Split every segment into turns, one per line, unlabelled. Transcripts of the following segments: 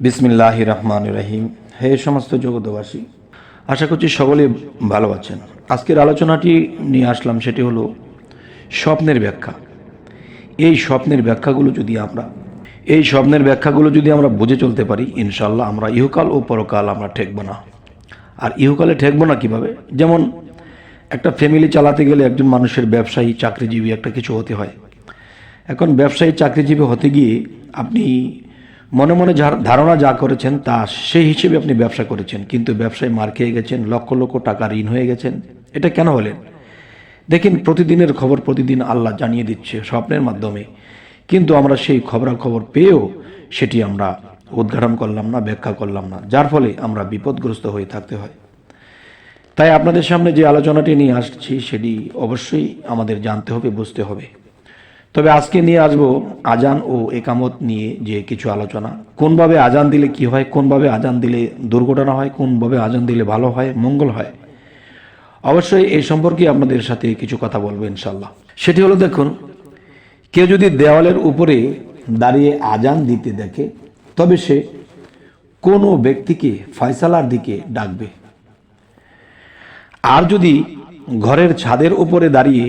বিসমিল্লাহ রহমান রহিম। হে সমস্ত জগতবাসী আশা করছি সকলে ভালো আছেন। আজকের আলোচনাটি নিয়ে আসলাম সেটি হলো স্বপ্নের ব্যাখ্যা। এই স্বপ্নের ব্যাখ্যাগুলো যদি আমরা, এই স্বপ্নের ব্যাখ্যাগুলো যদি আমরা বুঝে চলতে পারি ইনশাল্লাহ আমরা ইহকাল ও পরকাল আমরা ঠেকব না। আর ইহকালে ঠেকবো না কীভাবে? যেমন একটা ফ্যামিলি চালাতে গেলে একজন মানুষের ব্যবসায়ী, চাকরিজীবী একটা কিছু হতে হয়। এখন ব্যবসায়ী, চাকরিজীবী হতে গিয়ে আপনি মনে মনে ধারণা যা করেছেন তা সেই হিসেবে আপনি ব্যবসা করেছেন, কিন্তু ব্যবসায় মার খেয়ে গেছেন, লক্ষ লক্ষ টাকা ঋণ হয়ে গেছেন। এটা কেন হলেন? দেখেন, প্রতিদিনের খবর প্রতিদিন আল্লাহ জানিয়ে দিচ্ছে স্বপ্নের মাধ্যমে। কিন্তু আমরা সেই খবরাখবর পেয়েও সেটি আমরা উদ্ঘাটন করলাম না, ব্যাখ্যা করলাম না, যার ফলে আমরা বিপদগ্রস্ত হয়ে থাকতে হয়। তাই আপনাদের সামনে যে আলোচনাটি নিয়ে আসছি, সেটি অবশ্যই আমাদের জানতে হবে, বুঝতে হবে। তবে আজকে নিয়ে আসব আজান ও একামত নিয়ে যে কিছু আলোচনা। কোনভাবে আজান দিলে কি হয়, কোনভাবে আজান দিলে দুর্ঘটনা হয়, কোনভাবে আজান দিলে ভালো হয়, মঙ্গল হয়, অবশ্যই এই সম্পর্কে আপনাদের সাথে কিছু কথা বলব ইনশাল্লাহ সেটি হলো দেখুন, কেউ যদি দেওয়ালের উপরে দাঁড়িয়ে আজান দিতে দেখে, তবে সে কোনো ব্যক্তিকে ফয়সালার দিকে ডাকবে। আর যদি ঘরের ছাদের উপরে দাঁড়িয়ে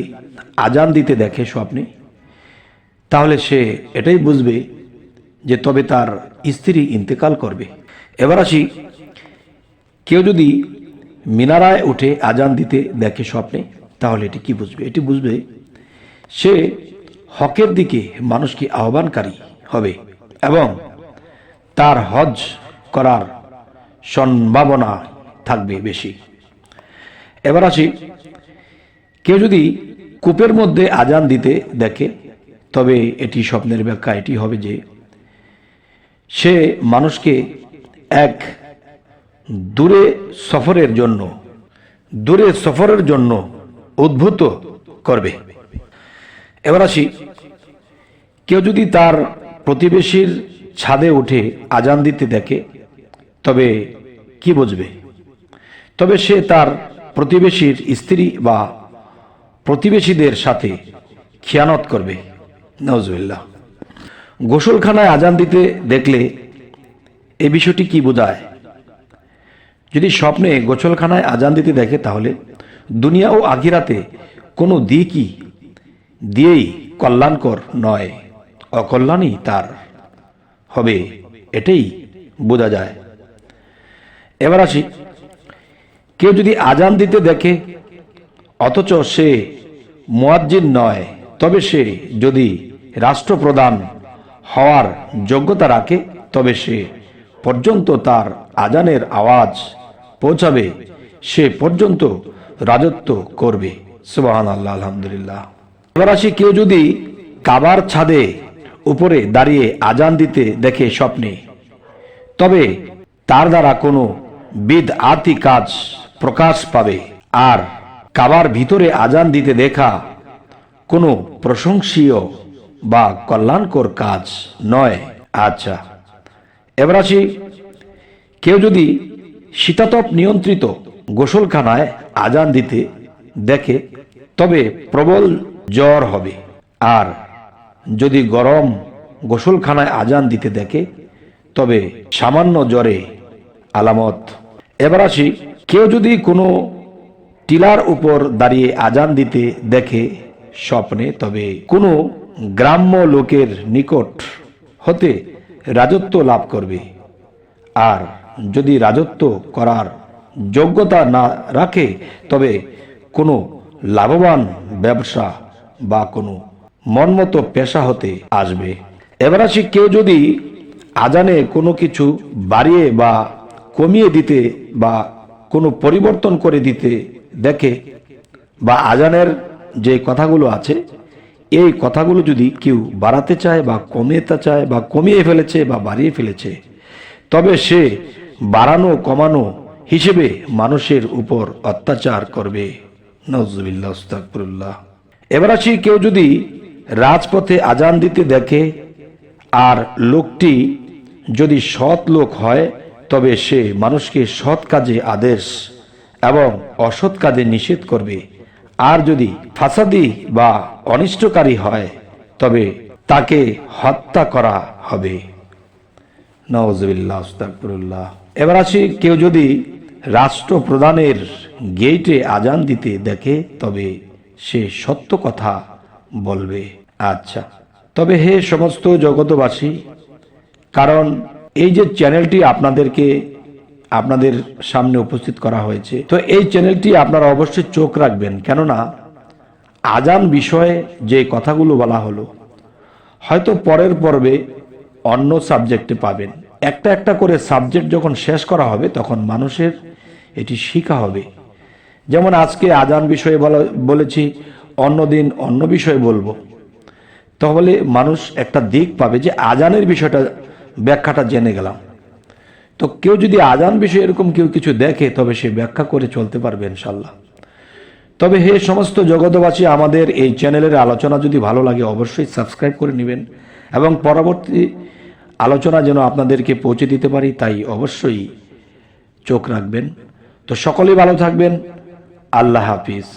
আজান দিতে দেখে স্বপ্নে তাহলে সে এটাই বুঝবে যে তবে তার স্ত্রী ইন্তেকাল করবে। এবার আসি, কেউ যদি মিনারায় উঠে আজান দিতে দেখে স্বপ্নে, তাহলে এটি কি বুঝবে? এটি বুঝবে সে হকের দিকে মানুষকে আহ্বানকারী হবে এবং তার হজ করার সম্ভাবনা থাকবে বেশি। এবার আসি, কেউ যদি কূপের মধ্যে আজান দিতে দেখে তবে এটি স্বপ্নের ব্যাখ্যা, এটি হবে যে সে মানুষকে এক দূরে সফরের জন্য, দূরে সফরের জন্য উদ্ভূত করবে। এবার আসি, কেউ যদি তার প্রতিবেশীর ছাদে উঠে আজান দিতে দেখে, তবে কি বুঝবে? তবে সে তার প্রতিবেশীর স্ত্রী বা প্রতিবেশীদের সাথে খেয়ানত করবে। নজরুল্লাহ গোসলখানায় আজান দিতে দেখলে এ বিষয়টি কি বোঝায়? যদি স্বপ্নে গোসলখানায় আজান দিতে দেখে তাহলে দুনিয়া ও আখিরাতে কোনো দিকই দিয়েই কল্যাণকর নয়, অকল্যাণই তার। হবে, এটাই বোঝা যায়। এবার আসি, কেউ যদি আজান দিতে দেখে, অথচ সে মুয়াজ্জিন নয়, তবে সে যদি রাষ্ট্রপ্রধান হওয়ার যোগ্যতা রাখে, তবে সে পর্যন্ত তার আজানের আওয়াজ পৌঁছাবে, সে পর্যন্ত রাজত্ব করবে। সুবাহান আল্লাহ আলহামদুলিল্লাহ। এবার আসি কেউ যদি কাবার ছাদে উপরে দাঁড়িয়ে আজান দিতে দেখে স্বপ্নে, তবে তার দ্বারা কোনো বিদ আতি কাজ প্রকাশ পাবে। আর কাবার ভিতরে আজান দিতে দেখা কোনো প্রশংসীয় বা কল্যাণকর কাজ নয়। আচ্ছা। এবার আসি, কেউ যদি শীতাতপ নিয়ন্ত্রিত গোসলখানায় আজান দিতে দেখে, তবে প্রবল জ্বর হবে। আর যদি গরম গোসলখানায় আজান দিতে দেখে, তবে সামান্য জ্বরে আলামত। এবার আসি, কেউ যদি কোনো টিলার উপর দাঁড়িয়ে আজান দিতে দেখে স্বপ্নে, তবে কোনো গ্রাম্য লোকের নিকট হতে রাজত্ব লাভ করবে। আর যদি রাজত্ব করার যোগ্যতা না রাখে, তবে কোনো লাভবান ব্যবসা বা কোনো মনমতো পেশা হতে আসবে। এবার আসি কেউ যদি আজানে কোনো কিছু বাড়িয়ে বা কমিয়ে দিতে বা কোনো পরিবর্তন করে দিতে দেখে, বা আজানের যে কথাগুলো আছে এই কথাগুলো যদি কেউ বাড়াতে চায় বা কমিয়ে চায় বা কমিয়ে ফেলেছে বা বাড়িয়ে ফেলেছে, তবে সে বাড়ানো, কমানো হিসেবে মানুষের উপর অত্যাচার করবে। নজরুল্লাহ এবার আসি, কেউ যদি রাজপথে আজান দিতে দেখে আর লোকটি যদি সৎ লোক হয়, তবে সে মানুষকে সৎ কাজে আদেশ এবং অসৎ কাজে নিষেধ করবে। আর যদি ফাসাদি বা অনিষ্টকারী হয়, তবে তাকে হত্যা করা হবে। নওয়াজবিল্লাহ এবার আসি, কেউ যদি রাষ্ট্রপ্রধানের গেইটে আজান দিতে দেখে, তবে সে সত্য কথা বলবে। আচ্ছা তবে হে সমস্ত জগতবাসী কারণ এই যে চ্যানেলটি আপনাদেরকে আপনাদের সামনে উপস্থিত করা হয়েছে। তো এই চ্যানেলটি আপনারা অবশ্যই চোখ রাখবেন, কেননা আজান বিষয়ে যে কথাগুলো বলা হলো, হয়তো পরের পর্বে অন্য সাবজেক্টে পাবেন। একটা একটা করে সাবজেক্ট যখন শেষ করা হবে, তখন মানুষের এটি শিখা হবে। যেমন আজকে আজান বিষয়ে বলা, বলেছি, অন্য দিন অন্য বিষয়ে বলব। তাহলে মানুষ একটা দিক পাবে যে আজানের বিষয়টা, ব্যাখ্যাটা জেনে গেলাম। তো কেউ যদি আজান বিষয়ে এরকম কেউ কিছু দেখে, তবে সে ব্যাখ্যা করে চলতে পারবে ইনশাল্লাহ তবে হে সমস্ত জগতবাসী আমাদের এই চ্যানেলের আলোচনা যদি ভালো লাগে, অবশ্যই সাবস্ক্রাইব করে নেবেন এবং পরবর্তী আলোচনা যেন আপনাদেরকে পৌঁছে দিতে পারি, তাই অবশ্যই চোখ রাখবেন। তো সকলেই ভালো থাকবেন। আল্লাহ হাফিজ।